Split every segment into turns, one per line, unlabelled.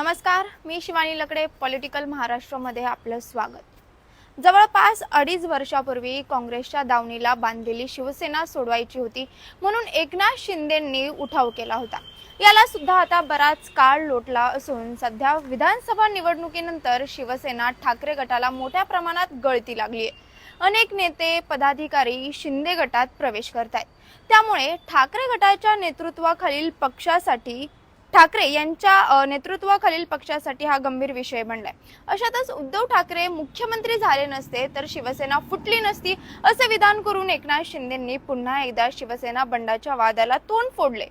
नमस्कार मी शिवानी लकडे पॉलिटिकल महाराष्ट्रामध्ये आपलं स्वागत. जवळपास अडीच वर्षापूर्वी काँग्रेसच्या दावणीला बांधलेली शिवसेना सोडवायची होती म्हणून एकनाथ शिंदेंनी उठाव केला होता. याला सुद्धा आता बराच काळ लोटला असून सध्या विधानसभा निवडणुकीनंतर शिवसेना ठाकरे गटाला मोठ्या प्रमाणात गळती लागली आहे. अनेक नेते पदाधिकारी शिंदे गटात प्रवेश करत आहेत त्यामुळे ठाकरे गटाच्या नेतृत्वाखालील पक्षासाठी ठाकरे यांच्या नेतृत्वाखालील पक्षासाठी हा गंभीर विषय बनलाय. अशातच उद्धव ठाकरे मुख्यमंत्री झाले नसते तर शिवसेना फुटली नसती असे विधान करून एकनाथ शिंदेंनी पुन्हा एकदा शिवसेना बंडाच्या वादाला तोंड फोडले.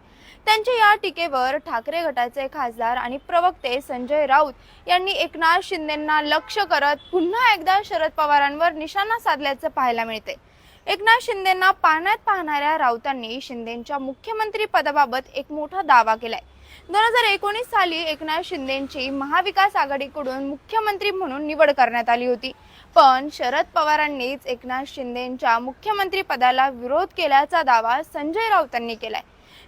त्यांच्या या टीकेवर ठाकरे गटाचे खासदार आणि प्रवक्ते संजय राऊत यांनी एकनाथ शिंदेंना लक्ष करत पुन्हा एकदा शरद पवारांवर निशाणा साधल्याचं पाहायला मिळते. एकनाथ शिंदेंना पाहण्यात पाहणाऱ्या राऊतांनी शिंदेंच्या मुख्यमंत्री पदाबाबत एक मोठा दावा केलाय. दोन हजार एकोणीस साली एकनाथ शिंदेची महाविकास आघाडीकडून मुख्यमंत्री म्हणून निवड करण्यात आली होती. पण शरद पवारांनीच एकनाथ शिंदेच्या मुख्यमंत्री पदाला विरोध केल्याचा दावा संजय राऊतांनी केलाय.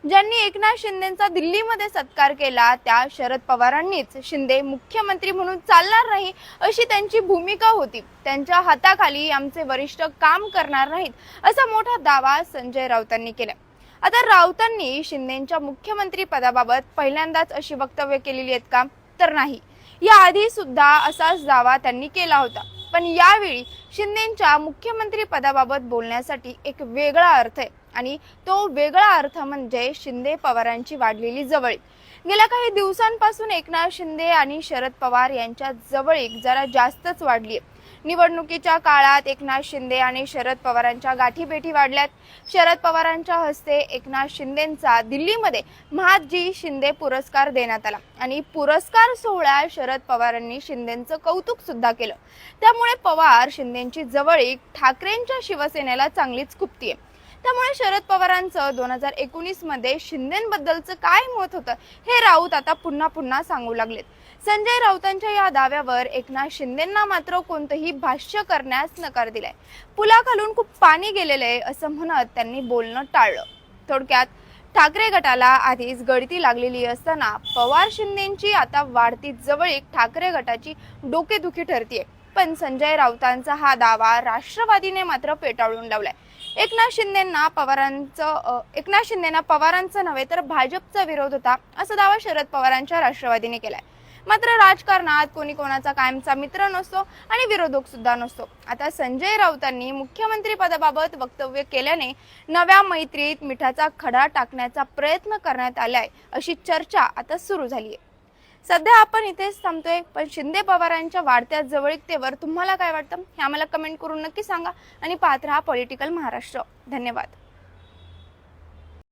ज्यांनी एकनाथ शिंदेचा दिल्लीमध्ये सत्कार केला त्या शरद पवारांनीच शिंदे मुख्यमंत्री म्हणून चालणार नाही अशी त्यांची भूमिका होती. त्यांच्या हाताखाली आमचे वरिष्ठ काम करणार नाहीत असा मोठा दावा संजय राऊतांनी केला. आता राऊतांनी शिंदेच्या मुख्यमंत्री पदाबाबत पहिल्यांदाच अशी वक्तव्य केलेली आहेत का? तर नाही. याआधी सुद्धा असाच दावा त्यांनी केला होता. पण यावेळी शिंदेच्या मुख्यमंत्री पदाबाबत बोलण्यासाठी एक वेगळा अर्थ आहे. आणि तो वेगळा अर्थ म्हणजे शिंदे पवारांची वाढलेली जवळीक गेल्या काही दिवसांपासून एकनाथ शिंदे आणि शरद पवार यांच्या जवळीक जरा जास्तच वाढली आहे निवडणुकीच्या काळात एकनाथ शिंदे आणि शरद पवारांच्या गाठीभेटी वाढल्यात. शरद पवारांच्या हस्ते एकनाथ शिंदेंचा दिल्लीमध्ये महाजी शिंदे पुरस्कार देण्यात आला आणि पुरस्कार सोहळ्यात शरद पवारांनी शिंदेंचं कौतुक सुद्धा केलं. त्यामुळे पवार शिंदेची जवळीक ठाकरेंच्या शिवसेनेला चांगलीच खुपतीये त्यामुळे शरद पवारांचं दोन हजार एकोणीसमध्ये शिंदेबद्दलचं काय मत होतं हे राऊत आता पुन्हा पुन्हा सांगू लागलेत. संजय राऊतांच्या या दाव्यावर एकनाथ शिंदेंना मात्र कोणतंही भाष्य करण्यास नकार दिलाय. पुलाखालून खूप पाणी गेलेलं आहे असं म्हणत त्यांनी बोलणं टाळलं. थोडक्यात ठाकरे गटाला आधीच गळती लागलेली असताना पवार शिंदेची आता वाढती जवळीक ठाकरे गटाची डोकेदुखी ठरतीये. पण संजय राऊतांचा हा दावा राष्ट्रवादीने मात्र फेटाळून लावलाय. एकनाथ शिंदेना पवारांचं एकनाथ शिंदेना पवारांचं नव्हे तर भाजपचा विरोध होता असा दावा शरद पवारांच्या राष्ट्रवादीने केलाय. मात्र राजकारणात कोणी कोणाचा कायमचा मित्र नसतो आणि विरोधक सुद्धा नसतो. आता संजय राऊतांनी मुख्यमंत्री पदाबाबत वक्तव्य केल्याने नव्या मैत्रीत मिठाचा खडा टाकण्याचा प्रयत्न करण्यात आलाय अशी चर्चा आता सुरू झाली आहे सध्या आपण इथेच थांबतोय पण शिंदे पवारांच्या वाढत्या जवळीकतेवर तुम्हाला काय वाटतं? हे आम्हाला कमेंट करून नक्की सांगा आणि पाहत राहा पॉलिटिकल महाराष्ट्र धन्यवाद.